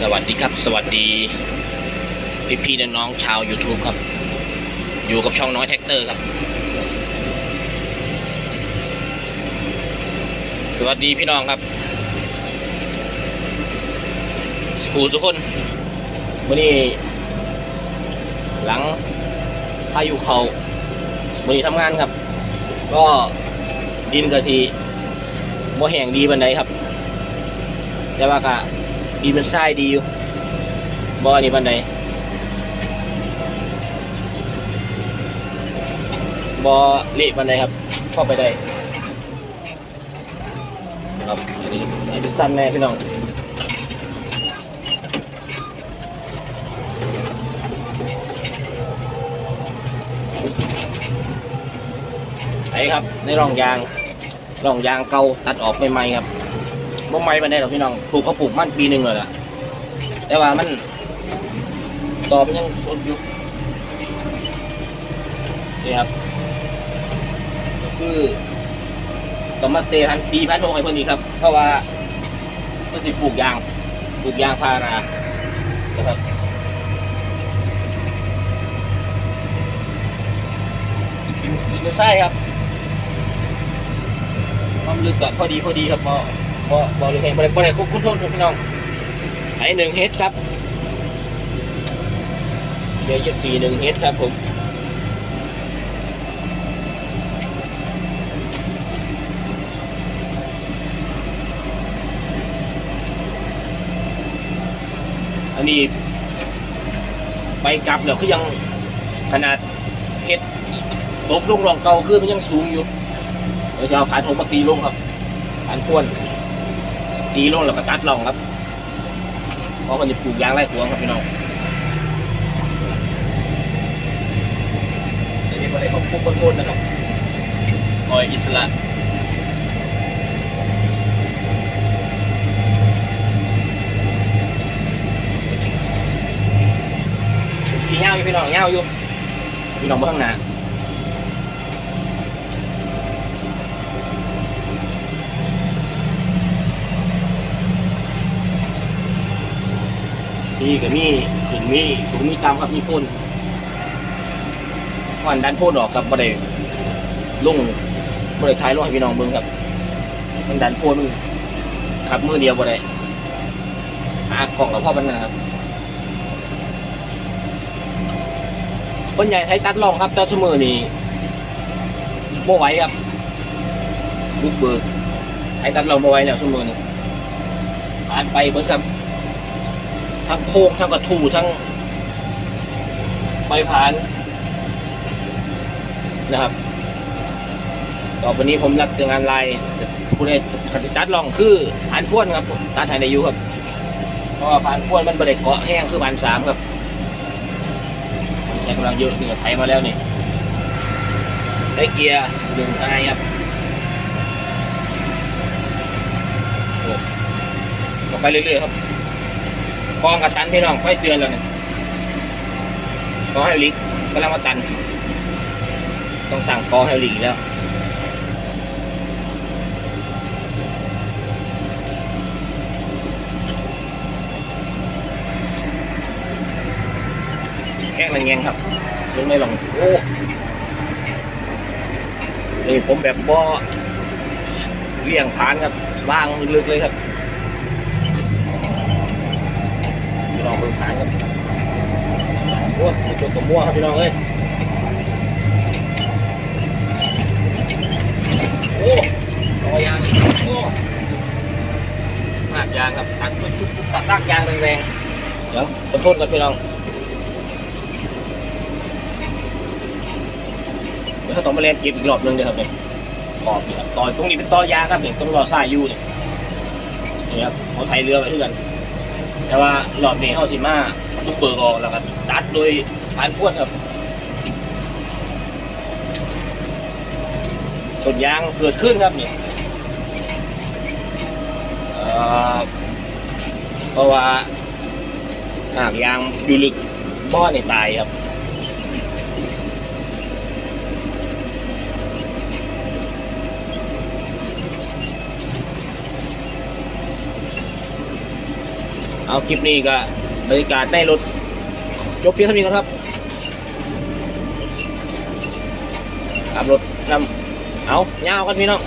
สวัสดีครับ สวัสดีพี่พี่ๆน้องๆชาว YouTube ครับ อยู่กับช่องน้อยแท็กเตอร์ครับ สวัสดีพี่น้องครับสกูทุกคนวันนี้ หลังพายุเขาวันนี้ทำงานครับ ก็ดินกระสีบ่แห้งดีบันไดครับ แต่ว่ากะ ดีมันทรายดีอยู่บ่อันนี้บันไดบ่อเละบันไดครับ เข้าไปได้ครับอันนี้อันนี้สั้นแน่พี่น้องไอ้ครับในร่องยางร่องยางเก่าตัดออกใหม่ๆครับ บ่ไม่ปานใดหรอกพี่น้องปลูกเขาปลูกมันปีหนึ่งเลยล่ะแต่ว่ามันต่อมันยังสดอยู่นี่ครับก็คือต้อมาเตะพันปีพันโทให้เพิ่นอีกครับ เพราะว่าเพิ่นสิปลูกยางปลูกยางพารานะครับดินดินใช่ครับความลึกก็พอดีพอดีครับพอ บ่บ่เลยบ่ได้บ่ได้ควบคุมโทษพี่น้องไอหนึ่งเฮดครับเดี๋ยวยี่สี่หนึ่งเฮดครับผมอันนี้ไปกลับแล้วคือยังขนาดเฮ็ดตกลงรองเก่าคือมันยังสูงอยู่เดี๋ยวจะเอาผ่านหกมาตีลงครับผ่านพ้วน ตีลงแล้วก็ตัดลองครับเพราะมันจะปลูกยางไร่ขวงครับพี่น้องอันนี้ก็ได้ของพวกคนๆนะครับคอยอิสระสีเงาอยู่พี่น้องเงาอยู่พี่น้องเบื้องหน้า นี่ก็มีถึงมีสูงมีตามครับมีพ่นวันดันพ่นออกครับบ่ได้ลงบ่ได้ท้ายลงให้พี่น้องเบิ่งครับมันดันพ่นมันขับมือเดียวบ่ได้หาของกับพ่อมันนะครับคนใหญ่ไทยตัดลองครับแต่ชั่วมือนี่บ่ไหวครับบุกเบิกไทยตัดลองบ่ไหวแล้วชั่วมือนี่ผ่านไปเบิ่งครับ ทั้งโค้งทั้งกระทูทั้งใบพานนะครับ ต่อไปนี้ผมรับงานลายผู้ใดขัดตัดลองคือผ่านพ่วนครับผมตัดไทยในยุครับเพราะว่าผ่านพ่วนมันบริเกาะแห้งคือผ่านสามครับใช้กำลังเยอะนี่ไทยมาแล้วนี่ได้เกียร์หนึ่งไอครับโอ้ก็ไปเรื่อยๆครับ กองกระตันพี่น้องไฟเตือนแล้วเนี่ยกอไฮลิกกำลังมาตัน ต้องสั่งกอไฮลิกแล้วแค่ระเงียงครับลงไม่ลงโอ้นี่ผมแบบบ่อเลี่ยงผานครับว่างลึกเลยครับ บิ่งขายครับโอ้ยตัวกับมั่วครับพี่น้องเอ้ยโอ้ต่อยางโอ้มากยางครับตักทุบทุบตักตักยางแรงๆเดี๋ยวขอโทษกันพี่น้องเดี๋ยวเขาต้องมาเล่นเก็บอีกรอบหนึงเดี๋ยวครับเนี่ยขอบนี่ครับต่อตรงนี้เป็นต่อยางครับเนี่ยต้องรอสายยูเนี่ยนี่ครับเขาไทยเรือไปที่กัน แต่ว่ารอบนี้เขาสิมาลูกเบิกออกแล้วก็ตัดโดยผ่านพวดครับชนยางเกิดขึ้นครับนี่เอ่อเพราะว่าหากยางอยู่ลึกบ่อในตายครับ เอาคลิปนี้ก็บรรยากาศในรถจบเพียงเท่านี้ก่อนครับขับรถนำเอาเงาวกันพี่น้อง